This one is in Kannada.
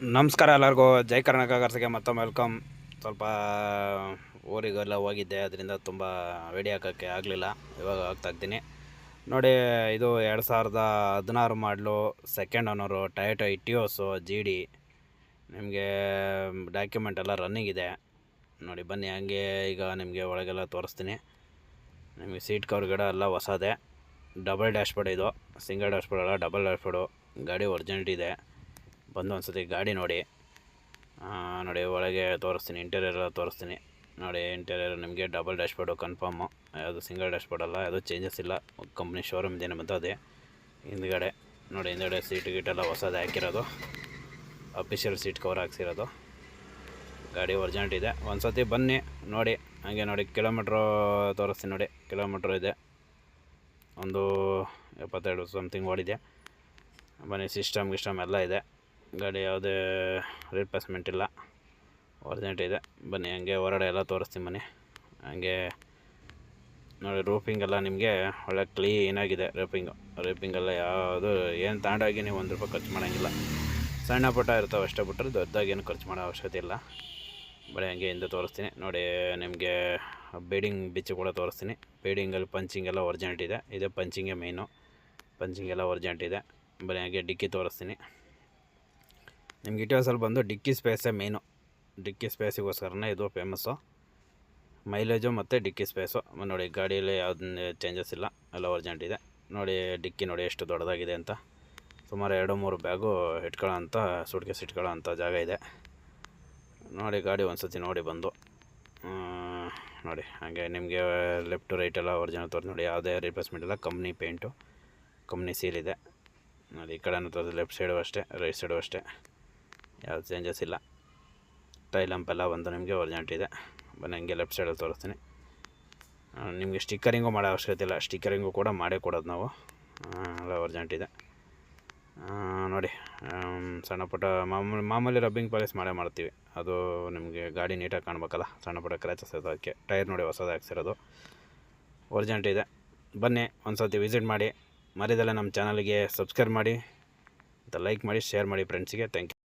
ನಮಸ್ಕಾರ ಎಲ್ಲರಿಗೂ. ಜೈ ಕರ್ನಾಟಕ ಕರ್ಸಕ್ಕೆ ಮತ್ತೊಮ್ಮೆ ವೆಲ್ಕಮ್ ಸ್ವಲ್ಪ ಊರಿಗೆಲ್ಲ ಹೋಗಿದ್ದೆ, ಅದರಿಂದ ತುಂಬ ರೆಡಿ ಹಾಕೋಕ್ಕೆ ಆಗಲಿಲ್ಲ. ಇವಾಗ ಹೋಗ್ತಾ ಇದ್ದೀನಿ. ನೋಡಿ, ಇದು ಎರಡು ಸಾವಿರದ ಹದಿನಾರು ಮಾಡಲು second owner Toyota Etios G D ನಿಮಗೆ ಡಾಕ್ಯುಮೆಂಟ್ ಎಲ್ಲ ರನ್ನಿಂಗ್ ಇದೆ. ನೋಡಿ, ಬನ್ನಿ, ಹಂಗೆ ಈಗ ನಿಮಗೆ ಒಳಗೆಲ್ಲ ತೋರಿಸ್ತೀನಿ. ನಿಮಗೆ ಸೀಟ್ ಕವರ್ ಗಿಡ ಎಲ್ಲ ಹೊಸದೇ. ಡಬಲ್ ಡ್ಯಾಶ್ಬೋರ್ಡ್ ಇದು. ಸಿಂಗಲ್ ಡ್ಯಾಶ್ಬೋರ್ಡ್ ಅಲ್ಲ ಡಬಲ್ ಡ್ಯಾಶ್ಬೋರ್ಡು ಗಾಡಿ ಒರಿಜಿನಲ್ ಇದೆ. ಬಂದು ಒಂದ್ಸತಿ ಗಾಡಿ ನೋಡಿ. ನೋಡಿ ಒಳಗೆ ತೋರಿಸ್ತೀನಿ ಇಂಟೀರಿಯರ್ ಎಲ್ಲ ತೋರಿಸ್ತೀನಿ. ನೋಡಿ ಇಂಟೀರಿಯರ್ ನಿಮಗೆ ಡಬಲ್ ಡ್ಯಾಶ್ಬೋರ್ಡು ಕನ್ಫರ್ಮು ಯಾವುದು ಸಿಂಗಲ್ ಡ್ಯಾಶ್ಬೋರ್ಡ್ ಅಲ್ಲ, ಯಾವುದು ಚೇಂಜಸ್ ಇಲ್ಲ. ಕಂಪ್ನಿ ಶೋರೂಮ್ ಬಂತು ಅದೇ ಹಿಂದ್ಗಡೆ, ನೋಡಿ, ಹಿಂದ್ಗಡೆ ಸೀಟ್ ಗೀಟೆಲ್ಲ ಹೊಸದು ಹಾಕಿರೋದು. ಅಫಿಷಿಯಲ್ ಸೀಟ್ ಕವರ್ ಹಾಕ್ಸಿರೋದು. ಗಾಡಿ ಅರ್ಜೆಂಟ್ ಇದೆ. ಒಂದು ಸತಿ ಬನ್ನಿ, ನೋಡಿ. ಹಾಗೆ ನೋಡಿ ಕಿಲೋಮೀಟ್ರು ತೋರಿಸ್ತೀನಿ ನೋಡಿ. ಕಿಲೋಮೀಟ್ರ್ ಇದೆ. ಒಂದು ಎಪ್ಪತ್ತೆರಡು ಸಮಥಿಂಗ್ ಓಡಿದೆ. ಬನ್ನಿ ಸಿಸ್ಟಮ್ ಗಿಸ್ಟಮ್ ಎಲ್ಲ ಇದೆ. ಗಾಡಿ ಯಾವುದೇ ರೀಪ್ಲೇಸ್ಮೆಂಟ್ ಇಲ್ಲ. ಒರಿಜಿನೇಟ್ ಇದೆ. ಬನ್ನಿ, ಹಂಗೆ ಹೊರಗಡೆ ಎಲ್ಲ ತೋರಿಸ್ತೀನಿ ಬನ್ನಿ. ಹಂಗೆ ನೋಡಿ ರೂಪಿಂಗ್ ಎಲ್ಲ ನಿಮಗೆ ಒಳ್ಳೆ ಕ್ಲೀನಾಗಿದೆ ರೂಪಿಂಗು ರೂಪಿಂಗೆಲ್ಲ ಯಾವುದು ಏನು ತಾಂಡಾಗಿ ನೀವು ಒಂದು ರೂಪಾಯಿ ಖರ್ಚು ಮಾಡೋಂಗಿಲ್ಲ. ಸಣ್ಣ ಪುಟ್ಟ ಇರ್ತಾವೆ ಅಷ್ಟೇ ಬಿಟ್ಟರೆ ದೊಡ್ಡದಾಗಿ ಏನು ಖರ್ಚು ಮಾಡೋ ಅವಶ್ಯಕತೆ ಇಲ್ಲ. ಬರೀ ಹಂಗೆ ಹಿಂದೆ ತೋರಿಸ್ತೀನಿ. ನೋಡಿ, ನಿಮಗೆ ಬೇಡಿಂಗ್ ಬಿಚ್ಚು ಕೂಡ ತೋರಿಸ್ತೀನಿ. ಬೀಡಿಂಗಲ್ಲಿ ಪಂಚಿಂಗ್ ಎಲ್ಲ ಒರ್ಜೆಂಟ್ ಇದೆ. ಇದೆ ಪಂಚಿಂಗೇ ಮೇಯ್ನು ಪಂಚಿಂಗ್ ಎಲ್ಲ ಒರಿಜಿನಲ್ ಇದೆ. ಬರೀ ಹಾಗೆ ಡಿಕ್ಕಿ ತೋರಿಸ್ತೀನಿ. ನಿಮ್ಗೆ ಇಟಿಯೋಸಲ್ಲಿ ಬಂದು ಡಿಕ್ಕಿ ಸ್ಪೇಸೇ ಮೇನು. ಡಿಕ್ಕಿ ಸ್ಪೇಸಿಗೋಸ್ಕರನೇ ಇದು ಫೇಮಸ್ಸು ಮೈಲೇಜು ಮತ್ತು ಡಿಕ್ಕಿ ಸ್ಪೇಸು. ನೋಡಿ, ಗಾಡಿಯಲ್ಲಿ ಯಾವುದೇ ಚೇಂಜಸ್ ಇಲ್ಲ. ಎಲ್ಲ ಅರ್ಜೆಂಟ್ ಇದೆ. ನೋಡಿ, ಡಿಕ್ಕಿ ನೋಡಿ ಎಷ್ಟು ದೊಡ್ಡದಾಗಿದೆ ಅಂತ. ಸುಮಾರು ಎರಡು ಮೂರು ಬ್ಯಾಗು ಇಟ್ಕೊಳ್ಳೋ ಅಂಥ ಸುಟ್ಕೇಸ್ ಅಂಥ ಜಾಗ ಇದೆ. ನೋಡಿ, ಗಾಡಿ ಒಂದು ಸತಿ ನೋಡಿ ಬಂದು. ನೋಡಿ, ಹಾಗೆ ನಿಮಗೆ ಲೆಫ್ಟು ರೈಟ್ ಎಲ್ಲ ಒರಿಜಿನಲ್ ತೋರಿಸಿ. ನೋಡಿ, ಯಾವುದೇ ರಿಪ್ಲೇಸ್ಮೆಂಟ್ ಇಲ್ಲ. ಕಂಪ್ನಿ ಪೇಂಟು ಕಂಪ್ನಿ ಸೀಲ್ ಇದೆ. ನೋಡಿ, ಈ ಕಡೆನೂ ತೋರಿಸಿ. ಲೆಫ್ಟ್ ಸೈಡು ಅಷ್ಟೇ ರೈಟ್ ಸೈಡು ಅಷ್ಟೇ. ಯಾವ್ದು ಚೇಂಜಸ್ ಇಲ್ಲ. ಟೈ ಲಂಪ್ ಎಲ್ಲ ಬಂದು ನಿಮಗೆ ಒರ್ಜೆಂಟ್ ಇದೆ. ಬನ್ನಿ, ಹಂಗೆ ಲೆಫ್ಟ್ ಸೈಡಲ್ಲಿ ತೋರಿಸ್ತೀನಿ. ನಿಮಗೆ ಸ್ಟಿಕ್ಕರಿಂಗು ಮಾಡೋ ಅವಶ್ಯಕತೆ ಇಲ್ಲ. ಸ್ಟಿಕ್ಕರಿಂಗು ಕೂಡ ಮಾಡೇ ಕೊಡೋದು ನಾವು. ಎಲ್ಲ ಒರ್ಜೆಂಟ್ ಇದೆ. ನೋಡಿ ಸಣ್ಣ ಪುಟ್ಟ ಮಾಮೂಲಿ ಮಾಮೂಲಿ ರಬ್ಬಿಂಗ್ ಪಾಲಿಸ್ ಮಾಡೇ ಮಾಡ್ತೀವಿ. ಅದು ನಿಮಗೆ ಗಾಡಿ ನೀಟಾಗಿ ಕಾಣಬೇಕಲ್ಲ, ಸಣ್ಣ ಪುಟ್ಟ ಕ್ರ್ಯಾಚಸ್ ಇದೆ ಅದಕ್ಕೆ. ಟೈರ್ ನೋಡಿ ಹೊಸದು ಹಾಕ್ಸಿರೋದು. ಅರ್ಜೆಂಟ್ ಇದೆ. ಬನ್ನಿ ಒಂದು ಸರ್ತಿ ವಿಸಿಟ್ ಮಾಡಿ. ಮರಿದಲ್ಲೇ ನಮ್ಮ ಚಾನಲ್ಗೆ ಸಬ್ಸ್ಕ್ರೈಬ್ ಮಾಡಿ. ಮತ್ತು ಲೈಕ್ ಮಾಡಿ ಶೇರ್ ಮಾಡಿ ಫ್ರೆಂಡ್ಸಿಗೆ ಥ್ಯಾಂಕ್ ಯು